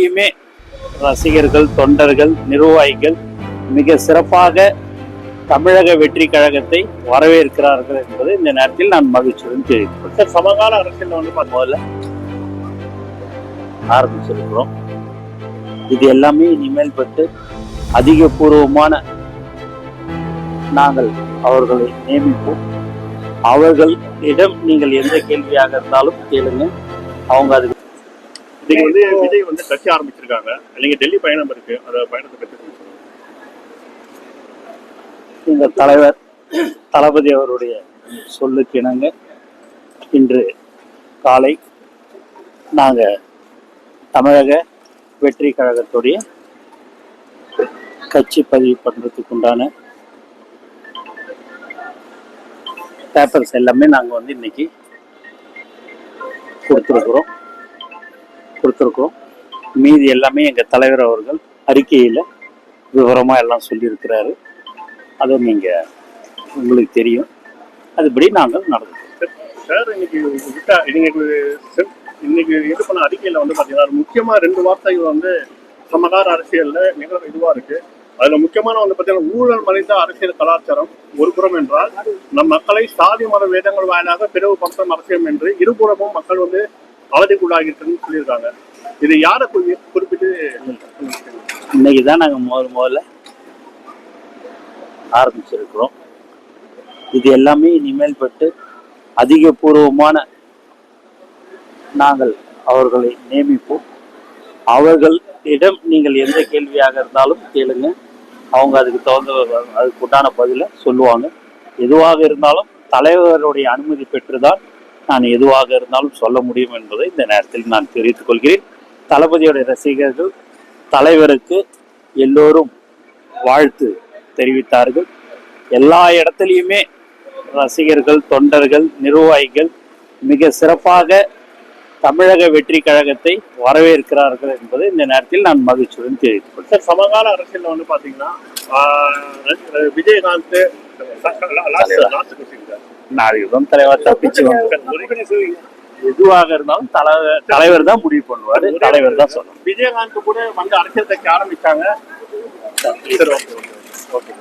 எப்பயுமே ரசிகர்கள் தொண்டர்கள் நிர்வாகிகள் மிக சிறப்பாக தமிழக வெற்றி கழகத்தை வரவேற்கிறார்கள் என்பது இந்த நேரத்தில் நான் மகிழ்ச்சியுடன் தெரிவிக்கிறேன் சமகால அரசியல் வந்து முதல்ல ஆரம்பிச்சிருக்கிறோம். இது எல்லாமே இனிமேல் பட்டு அதிகபூர்வமான நாங்கள் அவர்களை நியமிப்போம். அவர்களிடம் நீங்கள் எந்த கேள்வியாக இருந்தாலும் கேளுங்க. அவங்க அதுக்கு இன்னைக்கு வந்து விஜய் வந்து கட்சி ஆரம்பிச்சிருக்காங்க. நீங்க டெல்லி பயணம் இருக்கு. அந்த பயணத்தை பற்றி. எங்கள் தலைவர் தளபதி அவருடைய சொல்லுக்கு இணங்க இன்று காலை நாங்கள் தமிழக வெற்றி கழகத்துடைய கட்சி பதிவு பண்ணுறதுக்கு உண்டான பேப்பர்ஸ் எல்லாமே நாங்கள் வந்து இன்னைக்கு கொடுத்துருக்குறோம். கொடுத்துருக்கோம். மீதி எல்லாமே எங்கள் தலைவர் அவர்கள் அறிக்கையில் விவரமாக எல்லாம் சொல்லியிருக்கிறாரு. அதை நீங்கள் உங்களுக்கு தெரியும். அதுபடி நாங்கள் நடந்துக்கிறோம் சார் இன்னைக்கு விட்டா இன்னைக்கு இன்னைக்கு இது பண்ண அறிக்கையில் வந்து பார்த்தீங்கன்னா முக்கியமாக ரெண்டு வார்த்தைகள் வந்து சமகார அரசியலில் மிக இதுவாக இருக்கு. அதில் முக்கியமான வந்து பார்த்தீங்கன்னா ஊழல் மறைந்த அரசியல் கலாச்சாரம் ஒரு புறம் என்றால் நம் மக்களை சாதி மத வேதங்கள் வாயிலாக பிளவுபடுத்தும் அரசியம் என்று இருபுறமும் மக்கள் வந்து அவதிக்குள்ளாகிட்டுன்னு சொல்லியிருக்காங்க. இது யாரை குறிப்பிட்டு இன்னைக்கு தான் நாங்கள் முதல் முதல்ல ஆரம்பிச்சிருக்கிறோம். இது எல்லாமே இனிமேல் பட்டு அதிகபூர்வமான நாங்கள் அவர்களை நியமிப்போம். அவர்களிடம் நீங்கள் எந்த கேள்வியாக இருந்தாலும் கேளுங்க. அவங்க அதுக்கு தகுந்த அதுக்கு உண்டான பதிலை சொல்லுவாங்க. எதுவாக இருந்தாலும் தலைவருடைய அனுமதி பெற்றுதான் நான் எதுவாக இருந்தாலும் சொல்ல முடியும் என்பதை இந்த நேரத்தில் நான் தெரிவித்துக் கொள்கிறேன் தளபதியுடைய ரசிகர்கள் தலைவருக்கு எல்லோரும் வாழ்த்து தெரிவித்தார்கள் எல்லா இடத்துலையுமே ரசிகர்கள் தொண்டர்கள் நிர்வாகிகள் மிக சிறப்பாக தமிழக வெற்றி கழகத்தை வரவேற்கிறார்கள் என்பது இந்த நேரத்தில் நான் மகிழ்ச்சியுடன் தெரிவித்துக் கொள்கிறேன் சமகால அரசியல் வந்து பார்த்தீங்கன்னா விஜயகாந்த் நாளைக்கு தலைவர் தப்பிச்சு எதுவாக இருந்தாலும் தலைவர் தலைவர் தான் முடிவு பண்ணுவாரு தலைவர் தான் சொல்லணும். விஜயகாந்த் கூட வந்து அரசியல் கட்சி ஆரம்பிச்சாங்க. ஓகே.